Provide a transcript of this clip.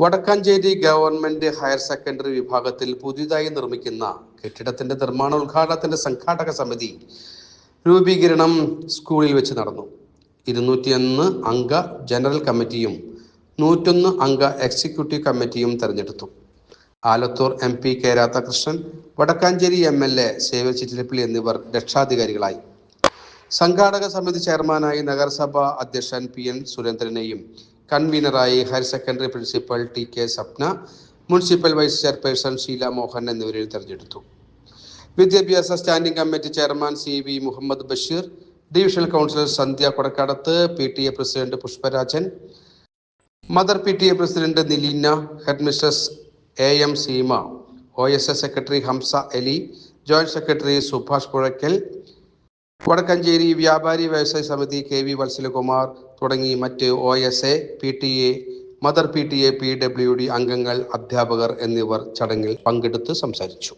Vadakkanchery government higher secondary വിഭാഗത്തിൽ പുതിയതായി നിർമ്മിക്കുന്ന കെട്ടിടത്തിന്റെ നിർമ്മാണ ഉദ്ഘാടനത്തിന്റെ സംഘാടക സമിതി രൂപീകരണം സ്കൂളിൽ വെച്ച് നടന്നു. ഇരുന്നൂറ്റിയൊന്ന് അംഗ ജനറൽ കമ്മിറ്റിയും നൂറ്റൊന്ന് അംഗ എക്സിക്യൂട്ടീവ് കമ്മിറ്റിയും തെരഞ്ഞെടുത്തു. Alathur M P K Radhakrishnan Vadakkanchery M L A Seva Chittilappilly എന്നിവർ രക്ഷാധികാരികളായി. സംഘാടക സമിതി ചെയർമാനായി നഗരസഭാ അധ്യക്ഷൻ പി എൻ സുരേന്ദ്രനെയും കൺവീനറായി higher secondary principal T K Sapna municipal vice chairperson Sheela Mohan എന്നിവരെ തെരഞ്ഞെടുത്തു. വിദ്യാഭ്യാസ standing committee chairman C V Muhammad Basheer divisional councillor Sandhya Kodakkadath P T A president Pushparajan mother P T A president Nileena headmistress A M Seema O S S secretary Hamsa Ali joint secretary Subhash Puzhakkal Vadakkanchery വ്യാപാരി വ്യവസായ സമിതി K V Valsalakumar തുടങ്ങി മറ്റ് O S A P T A mother P T A P W D അംഗങ്ങൾ അധ്യാപകർ എന്നിവർ ചടങ്ങിൽ പങ്കെടുത്ത് സംസാരിച്ചു.